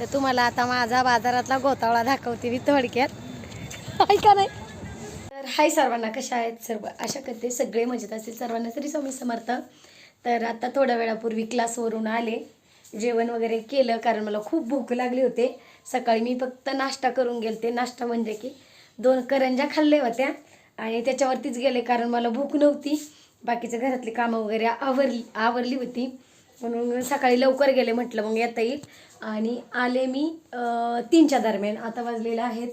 तर तुम्हाला आता माझा बाजारातला गोतावळा दाखवते मी थोडक्यात. ऐका नाही? तर हाय सर्वांना कशा आहेत सर्व? अशा करते सगळे मजेत असतील सर्वांना तरी स्वामी समर्थ. तर आता थोड्या वेळापूर्वी क्लासवरून आले. जेवण वगैरे केलं कारण मला खूप भूक लागली होते. सकाळी मी फक्त नाश्ता करून गेलते. नाश्ता म्हणजे की दोन करंज्या खाल्ले होत्या आणि त्याच्यावरतीच गेले कारण मला भूक नव्हती. बाकीचं घरातली कामं वगैरे आवरली आवरली होती. म्हणून सकाळी लवकर गेले म्हटलं मग येता येईल. आणि आले मी तीनच्या दरम्यान. आता वाजलेले आहेत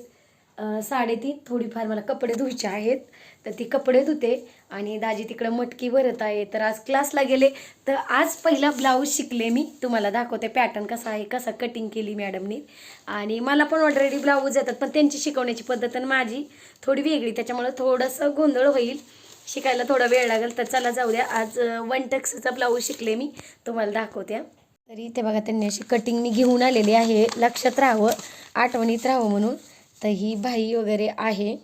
साडेतीन. थोडीफार मला कपडे धुवायचे आहेत. तर ती कपडे धुते आणि दाजी तिकडं मटकी भरत आहे. तर आज क्लासला गेले. तर आज पहिला ब्लाऊज शिकले मी. तुम्हाला दाखवते पॅटर्न कसा आहे कसा कटिंग केली मॅडमनी. आणि मला पण ऑलरेडी ब्लाऊज येतात पण त्यांची शिकवण्याची पद्धत आणि माझी थोडी वेगळी. त्याच्यामुळं थोडंसं गोंधळ होईल. शिकायला थोडा वेळ लागेल तर चला जाऊ द्या आज वन टक्सचा ब्लाऊज शिकले मी. तुम्हाला दाखवते. तरी इथे बघा त्यांनी अशी कटिंग मी घेऊन आलेली आहे. लक्षात राहावं आठवणीत राहावं म्हणून. तर ही भाई वगैरे आहे.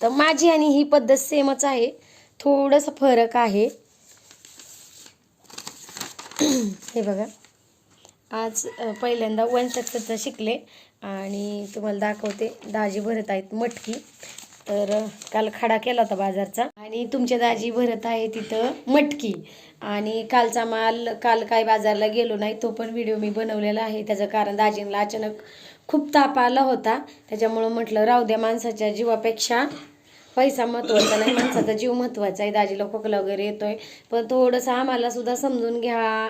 तर माझी आणि ही पद्धत सेमच आहे. थोडंसं फरक आहे. हे बघा. आज पहिल्यांदा वन टक्सचं शिकले. आणि तुम्हाला दाखवते. दाजी भरत आहेत मटकी. तर काल खडा केला होता बाजारचा. आणि तुमच्या दाजी भरत आहे तिथं मटकी. आणि कालचा माल काल काय बाजारला गेलो नाही तो पण व्हिडिओ मी बनवलेला आहे. त्याचं कारण दाजींना अचानक खूप ताप आला होता. त्याच्यामुळं म्हटलं राहू द्या माणसाच्या जीवापेक्षा पैसा महत्त्वाचा नाही माणसाचा जीव महत्त्वाचा आहे. दाजीला खोकला वगैरे येतोय. पण थोडंसं आम्हाला सुद्धा समजून घ्या.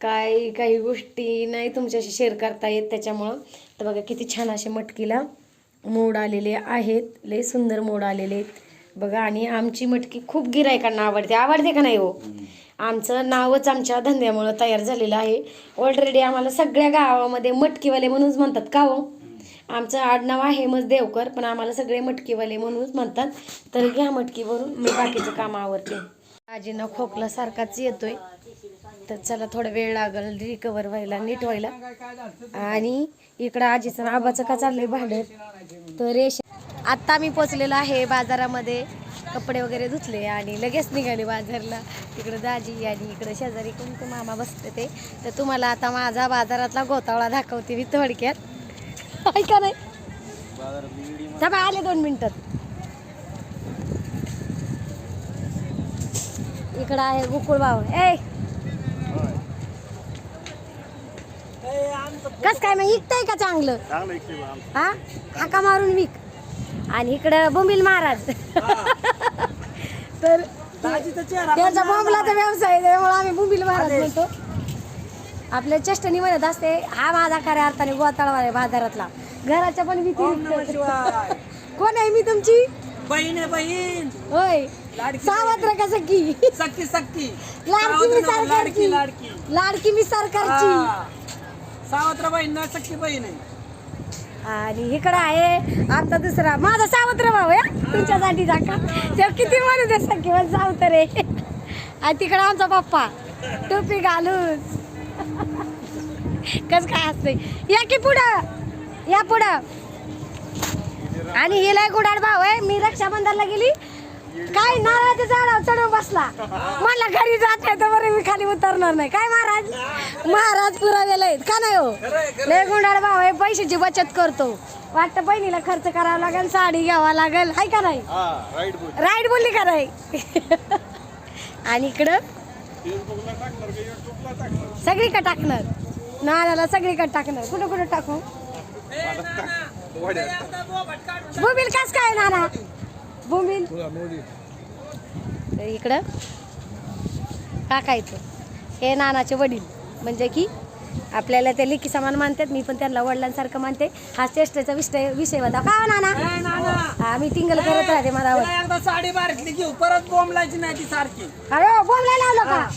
काय काही गोष्टी नाही तुमच्याशी शेअर करता येत त्याच्यामुळं. तर बघा किती छान असे मटकीला मोड आलेले आहेत. लय सुंदर मोड आलेले आहेत. बघा आणि आमची मटकी खूप गिरायकांना आवडते. आवडते का नाही हो? आमचं नावच आमच्या धंद्यामुळं तयार झालेलं आहे. ऑलरेडी आम्हाला सगळ्या गावामध्ये मटकीवाले म्हणूनच म्हणतात का हो? आमचं आडनाव आहे मग देवकर पण आम्हाला सगळे मटकीवाले म्हणूनच म्हणतात. तर घ्या मटकीवरून मी बाकीचं काम आवरते. आजींना खोकला सारखाच येतोय. तर चला थोडा वेळ लागेल रिकवर व्हायला नीट व्हायला. आणि इकडं आजीचं आबाचं का चाललंय भांडण? तर रेश आत्ता मी पोचलेलो आहे बाजारामध्ये. कपडे वगैरे धुतले आणि लगेच निघाले बाजारला. तिकडं दाजी आणि इकडं शेजारी कोणते मामा बसते ते. तर तुम्हाला आता माझा बाजारातला गोतावळा दाखवते मी थोडक्यात. ऐका नाही. थांबा आले दोन मिनिटात इकडं आहे गोकुळ भाऊ. ए! कस काय मग विकताय का चांगलं? हा? हाका मारून विक. आणि इकडं बोंबील महाराज. तर त्यांचा बोंबलाचा व्यवसाय आहे, त्यामुळे आम्ही बोंबील महाराज म्हणतो. आपल्या चेष्टनी म्हणत असते हा माझा खऱ्या अर्थाने गोताळवा आहे बाजारातला. घराच्या पण भीती कोण आहे मी तुमची? बहीण बहीण. होय. लाडकी सावत्र का सखी? सक्की सक्की लाडकी मी सरकारची लाडकी मी सरकारची हा. सावत्र बहीण सक्की बहीण आहे आणि इकडं आहे आता दुसरा. माझा सावत्र भाऊ आहे तुमच्यासाठी जाका तेव्हा किती म्हणू दे सखी मला सावतर आहे. आणि तिकडं आमचा पप्पा. टोपी घालून. कस काय असतंय? या की पुढं. या पुढं. आणि हिला गुडाड भाऊ आहे. मी रक्षाबंधनला गेली. काय नारळाच्या झाडावर चढून बसला. मला घरी जात नाही तर बरं मी खाली उतरणार नाही. काय महाराज? महाराज पुरावेला आहेत का नाही हो? लय गुंडाळ भाऊ आहे पैशाची बचत करतो. वाटतं बहिणीला खर्च करावा लागेल साडी घ्यावा लागेल हाय का नाही? राईट बोलली. का नाही? आणि इकडं? सगळीकडे टाकणार. नानाला सगळीकडे टाकणार. कुठं कुठं टाकू? बोंबील कास काय नाना? बोंबील? तर इकडं टाकायचं हे नानाचे वडील. म्हणजे की आपल्याला ते लेकी समान मानतात मी पण त्यांना वडिलांसारखं मानते. हा चेष्टेचा विषय विषय होता. का हो नाना? हा मी टिंगल करत राहते मला एकदा साडी बारीतली घेऊ परत बोंबलायची नाही ती सारखी. अरे बोंबला लावलं का?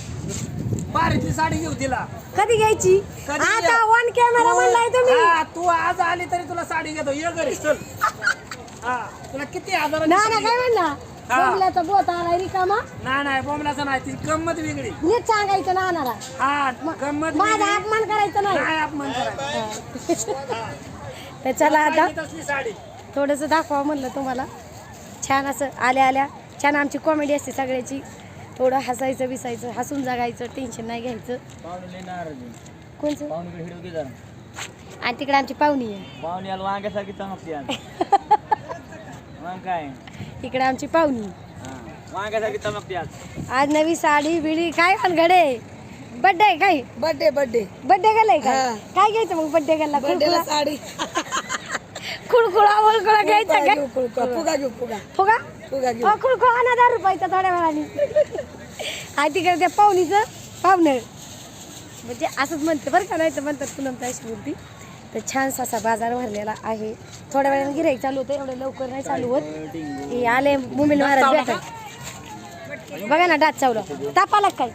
बारीतली साडी घेऊ तिला. कधी घ्यायची? कधी आता घ्या? वन कॅमेरा म्हणलाय तुम्ही. हा, तू आज आली तरी तुला साडी घेतो. ये घरी चल. हा तुला किती हजार नाना काय म्हणला. बोंबल्याचा बोत आलाय रिकामा. नाही नाही बोंबलाचं नाही ती गंमत वेगळी. नीट सांगायचं नानाला हा गंमत माझा वेगळी. अपमान करायचं नाही. अपमान करायचा. तर चला आता पाहिजे तसली साडी. थोडंसं दाखवा म्हणलं तुम्हाला. छान असं आल्या आल्या. छान आमची कॉमेडी असते सगळ्याची. थोडं हसायचं बिसायचं हसून जगायचं टेन्शन नाही घ्यायचं. कोणचं? आणि तिकडे आमची पाहुणी आहे. वांग्यासारखी चमकते आज. मग काय? इकडे आमची पाहुणी. हा. चमकते आज. आज नवी साडी बिडी काय घडे? बड्डे काय बर्थडे बर्थडे बड्डे गेलाय का हा. काय घ्यायचं मग बड्डे गेला बर्थडेला साडी. खुळखुळा वळखुळा घ्यायचा काय? घेऊ फुगा फुगा घेऊ फुगा. फुगा? फुगा घेऊ. खुळखुळा आणा दहा रुपयाचा थोड्या वेळाने. आणि तिकडे त्या पाहुणीचं पाहुणं. म्हणजे असंच म्हणतं बरं का नाही तर म्हणतात पूनमचा अशी बुद्धी तर छानसा असा बाजार भरलेला आहे. थोड्या वेळाने गिराईक चालू होतं एवढं लवकर नाही चालू होत. हे आले मुंबई महाराज भेटाय बघा ना डाच चावलं. तापाला काय?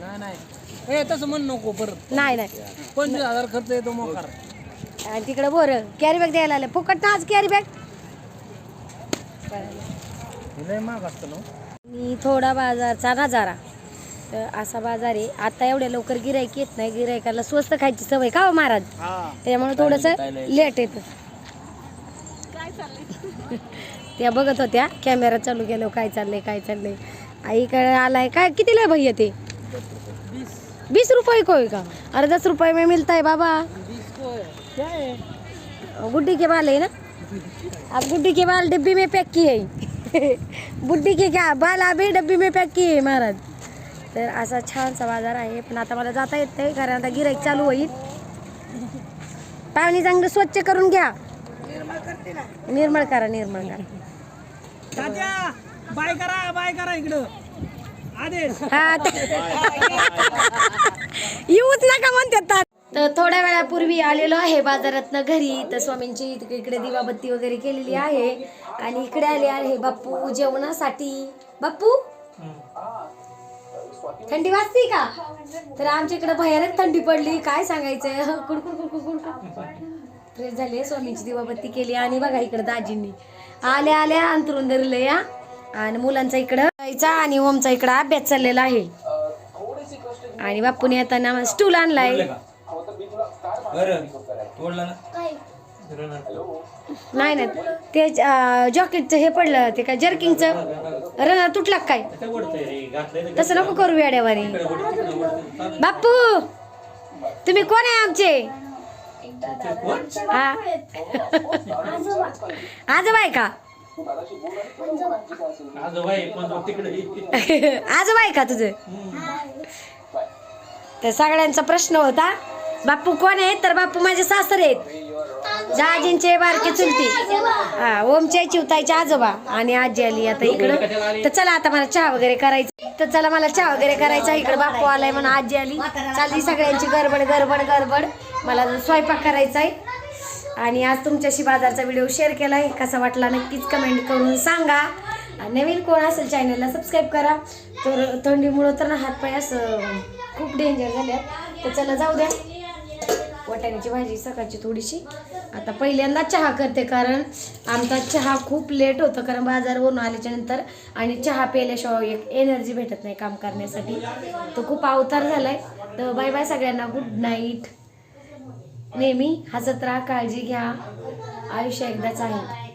नाही नाही. तसं म्हण नको परत. नाही नाही. पंचवीस हजार खर्च येतो मोकार. आणि तिकडे बोर. कॅरी बॅग द्यायला आले. फुकट ना आज कॅरी बॅग मी थोडा बाजारचा नजारा. तर असा बाजार आहे. आता एवढ्या लवकर गिराईक येत नाही. गिरायकाला स्वस्त खायची सवय का हो महाराज? त्याच्यामुळे थोडस लेट येत. त्या बघत होत्या. कॅमेरा चालू केलो काय चाललंय काय चाललंय. आईकडे आलाय काय किती लय भैया ते? बीस रुपये कोय का? अरे दस रुपये में मिलता है बाबा. गुड्डी के बाल है ना? अब गुड्डी के बाल डिब्बी में पैक किए बुड्डी के क्या? बाल अभी डब्बी में पैक किए महाराज. तर असा छानसा बाजार आहे. पण आता मला जाता येत नाही कारण आता गिराईक चालू होईल. पाणी चांगलं स्वच्छ करून घ्या. निर्मळ करा निर्मळ करा. तात्या बाय करा बाय करा इकडं. आदेश. हा येऊच नका म्हणतात तर थोड्या वेळापूर्वी आलेलो आहे बाजारातनं घरी. तर स्वामींची इकडे इकडे दिवाबत्ती वगैरे केलेली आहे. आणि इकडे आले आहे बाप्पू जेवणासाठी. बाप्पू? थंडी वाजते का? तर आमच्या इकडे भयानक थंडी पडली. काय सांगायचंय कुडकुड कुडकुड कुडकुड फ्रेश झाले. स्वामींची दिवाबत्ती केली. आणि बघा इकडे दाजींनी. आल्या आल्या. अंतरून धरलं या आणि मुलांचा इकडं जायचा आणि ओमचा इकडं अभ्यास चाललेला आहे. आणि बापूने येताना स्टूल आणलाय. नाही नाही. ते जॉकेटचं हे पडलं ते काय जर्किंगचं? रनर तुटला काय? तसं नको करू वेड्यावानी. बापू तुम्ही कोण आहे आमचे? हा. आजोबा आहे का? आजोबा आहे का तुझं? तर सगळ्यांचा प्रश्न होता. बापू कोण आहे? तर बापू माझे सासरे आहेत. जहाजींचे बारके चुलती. हा ओमच्या चिवताईचे आजोबा आणि आजी आली आता इकडं तर चला आता मला चहा वगैरे करायचं. तर चला मला चहा वगैरे करायचा. इकडं बापू आलाय म्हणून आजी आली. चालली सगळ्यांची गडबड गडबड गडबड. मला स्वयंपाक करायचा आहे. आणि आज तुमच्याशी बाजारचा व्हिडिओ शेअर केला आहे कसा वाटला नक्कीच कमेंट करून सांगा. आणि नवीन कोण असेल चॅनलला सबस्क्राईब करा. तर थंडीमुळं तर ना हातपाय असं खूप डेंजर झाल्यात तर चला जाऊ द्या. वाटाण्याची भाजी सकाळची थोडीशी. आता पहिल्यांदा चहा करते कारण आमचा चहा खूप लेट होतं कारण बाजारवरून आल्याच्यानंतर आणि चहा प्यायल्याशिवाय एक एनर्जी भेटत नाही काम करण्यासाठी. तो खूप अवतार झाला आहे तर बाय बाय सगळ्यांना गुड नाईट नेहमी हसत राहा काळजी घ्या. आयुष्य एकदाच आहे.